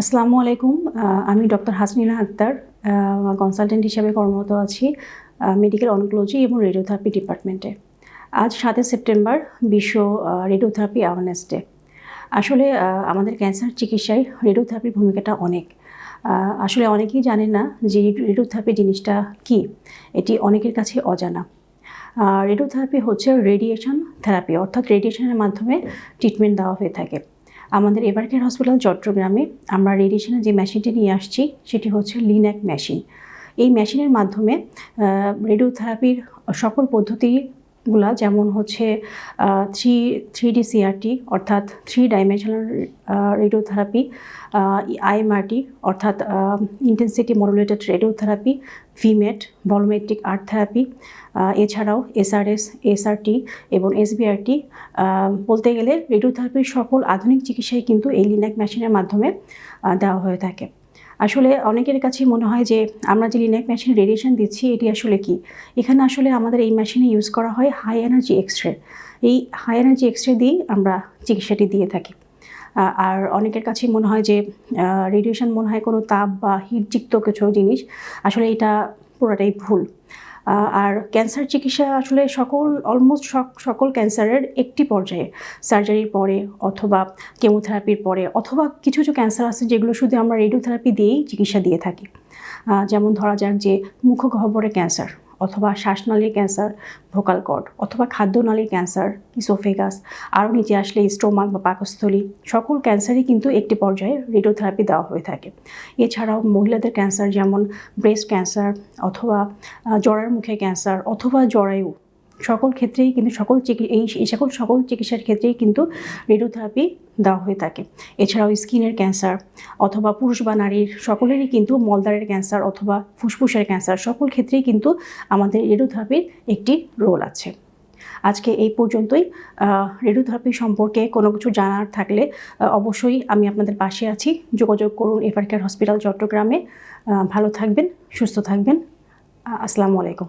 আসসালামু আলাইকুম। আমি ডক্টর হাসনিনা আক্তার কনসালটেন্ট হিসেবে কর্মরত আছি মেডিকেল অনকোলজি এবং রেডিওথেরাপি ডিপার্টমেন্টে আজ সাতই সেপ্টেম্বর, বিশ্ব রেডিওথেরাপি অ্যাওয়ারনেস ডে আসলে আমাদের ক্যান্সার চিকিৎসায় রেডিওথেরাপির ভূমিকাটা অনেক। আসলে অনেকেই জানেন না যে রেডিওথেরাপি জিনিসটা কী, এটি অনেকের কাছে অজানা। রেডিওথেরাপি হচ্ছে রেডিয়েশন থেরাপি অর্থাৎ রেডিয়েশনের মাধ্যমে ট্রিটমেন্ট দেওয়া হয়ে থাকে। আমাদের এবারকের হসপিটাল চট্টগ্রামে আমরা রেডিয়েশনের যে মেশিনটি নিয়ে আসছি, সেটি হচ্ছে লিন্যাক মেশিন এই মেশিনের মাধ্যমে রেডিওথেরাপির সকল পদ্ধতিগুলা যেমন হচ্ছে থ্রি থ্রি ডি সিআরটি অর্থাৎ থ্রি ডাইমেনশনাল রেডিওথেরাপি আইএমআরটি অর্থাৎ intensity modulated radiotherapy VMAT volumetric arc therapy এছাড়াও এসআরএস এসআরটি এবং এসবিআরটি বলতে গেলে রেডিওথেরাপির সকল আধুনিক চিকিৎসাই কিন্তু এই লিনাক মেশিনের মাধ্যমে দেওয়া হয়ে থাকে। আসলে অনেকের কাছে মনে হয় যে, আমরা যে লিনাক মেশিন রেডিয়েশন দিচ্ছি, এটি আসলে কি? এখানে আসলে আমাদের এই মেশিনে ইউজ করা হয় হাই এনার্জি এক্সরে এই হাই এনার্জি এক্সরে দিয়েই আমরা চিকিৎসাটি দিয়ে থাকি। আর অনেকের কাছে মনে হয় যে রেডিয়েশন মনে হয় কোনো তাপ বা হিটযুক্ত কিছু জিনিস। আসলে এটা পুরোটাই ভুল। আর ক্যান্সার চিকিৎসা আসলে সকল অলমোস্ট সকল ক্যান্সারের একটি পর্যায়ে। সার্জারির পরে অথবা কেমোথেরাপির পরে অথবা কিছু কিছু ক্যান্সার আছে যেগুলো শুধু আমরা রেডিওথেরাপি দিয়েই চিকিৎসা দিয়ে থাকি। যেমন ধরা যাক যে মুখগহ্বরের ক্যান্সার অথবা শ্বাসনালীর ক্যান্সার, ভোকাল কর্ড, অথবা খাদ্যনালীর ক্যান্সার, ইসোফেগাস, আরও নিচে আসলে স্টোমাক বা পাকস্থলী, সকল ক্যান্সারই কিন্তু একটি পর্যায়ে রেডিওথেরাপি দেওয়া হয়ে থাকে। এছাড়াও মহিলাদের ক্যান্সার যেমন ব্রেস্ট ক্যান্সার অথবা জরার মুখে ক্যান্সার অথবা জরায়ু সকল ক্ষেত্রেই কিন্তু সকল এই এই সকল সকল চিকিৎসার ক্ষেত্রেই কিন্তু রেডিওথেরাপি দেওয়া হয়ে থাকে। এছাড়াও স্কিনের ক্যান্সার অথবা পুরুষ বা নারীর সকলেরই কিন্তু মলদ্বারের ক্যান্সার অথবা ফুসফুসের ক্যান্সার সকল ক্ষেত্রেই কিন্তু আমাদের রেডিওথেরাপির একটি রোল আছে। আজকে এই পর্যন্তই। রেডিওথেরাপি সম্পর্কে কোনো কিছু জানার থাকলে অবশ্যই আমি আপনাদের পাশে আছি। যোগাযোগ করুন এফার কেয়ার হসপিটাল চট্টগ্রামে। ভালো থাকবেন, সুস্থ থাকবেন। আসসালামু আলাইকুম।